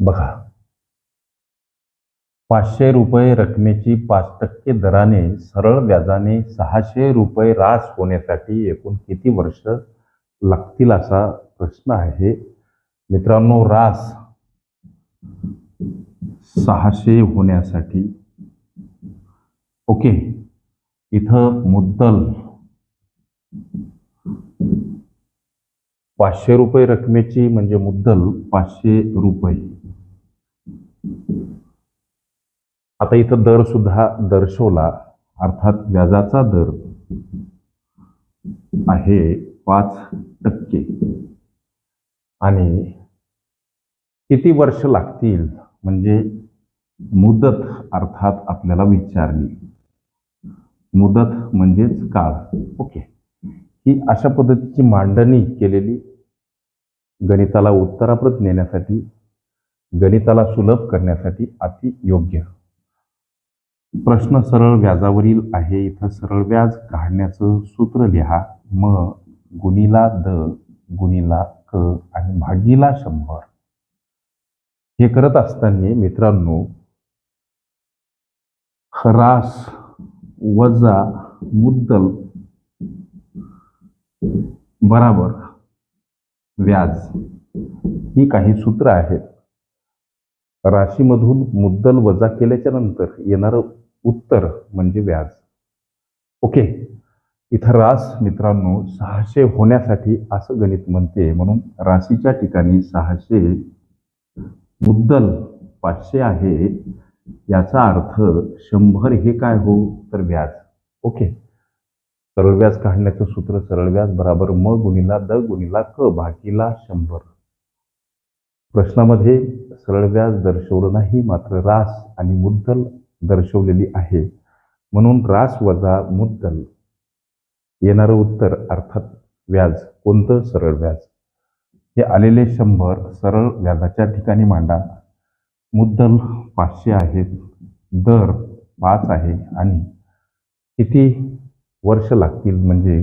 बघा. पाचशे रुपये रकमेची पाच टक्के दराने सरळ व्याजाने सहाशे रुपये रास होण्यासाठी एकूण किती वर्ष लागतील असा प्रश्न आहे. मित्रांनो रास सहाशे होण्यासाठी. ओके. इथं मुद्दल. पाचशे रुपये रकमेची म्हणजे मुद्दल पाचशे रुपये. आता इथं दर सुद्धा दर्शवला अर्थात व्याजाचा दर आहे पाच टक्के. आणि किती वर्ष लागतील म्हणजे मुदत अर्थात आपल्याला विचारली. मुदत म्हणजेच काळ. ओके. ही अशा पद्धतीची मांडणी केलेली गणिताला उत्तराप्रत नेण्यासाठी गणिताला सुलभ करण्यासाठी अति योग्य. प्रश्न सरळ व्याजावरील आहे इथं सरळ व्याज काढण्याचं सूत्र लिहा. म गुणिला द गुणिला क आणि भागीला शंभर. हे करत असताना मित्रांनो ह्रास वजा मुद्दल बराबर व्याज. ही काही सूत्र आहेत. राशीमधून मुद्दल वजा केल्याच्यानंतर येणारं उत्तर म्हणजे व्याज. ओके. इथं रास मित्रांनो सहाशे होण्यासाठी असं गणित म्हणते. म्हणून राशीच्या ठिकाणी सहाशे मुद्दल पाचशे आहे. याचा अर्थ शंभर हे काय हो? तर व्याज. ओके. सरळ व्याज काढण्याचं सूत्र सरळ व्याज बराबर म गुणिला द गुणिला क भागीला शंभर. प्रश्नामध्ये सरळ व्याज दर्शवलं नाही मात्र रास आणि मुद्दल दर्शवलेली आहे. म्हणून रास वजा मुद्दल. येणारं उत्तर अर्थात व्याज. कोणतं? सरळ व्याज हे आलेले शंभर सरळ व्याजाच्या ठिकाणी मांडा. मुद्दल पाचशे आहेत दर पाच आहे आणि किती? वर्ष लागतील म्हणजे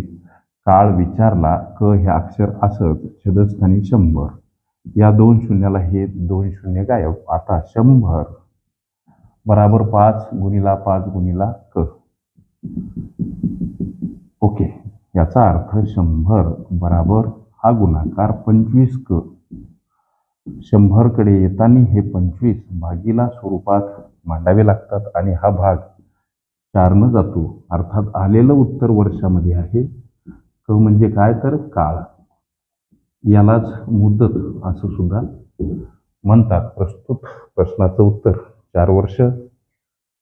काळ विचारला क हे अक्षर असत छदस्थानी शंभर. या दोन शून्याला हे दोन शून्य गायब. आता शंभर. बराबर पाच गुणिला पाच गुणिला क. ओके. याचा अर्थ शंभर बराबर हा गुणाकार पंचवीस क. शंभरकडे येताना हे पंचवीस भागीला स्वरूपात मांडावे लागतात आणि हा भाग चारनं जातो. अर्थात आलेलं उत्तर वर्षामध्ये आहे. क म्हणजे काय तर काळ. यालाच मुदत असं सुद्धा म्हणतात. प्रस्तुत प्रश्नाचं उत्तर चार वर्ष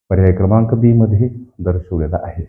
पर्याय क्रमांक बी मध्ये दर्शवलेलं आहे.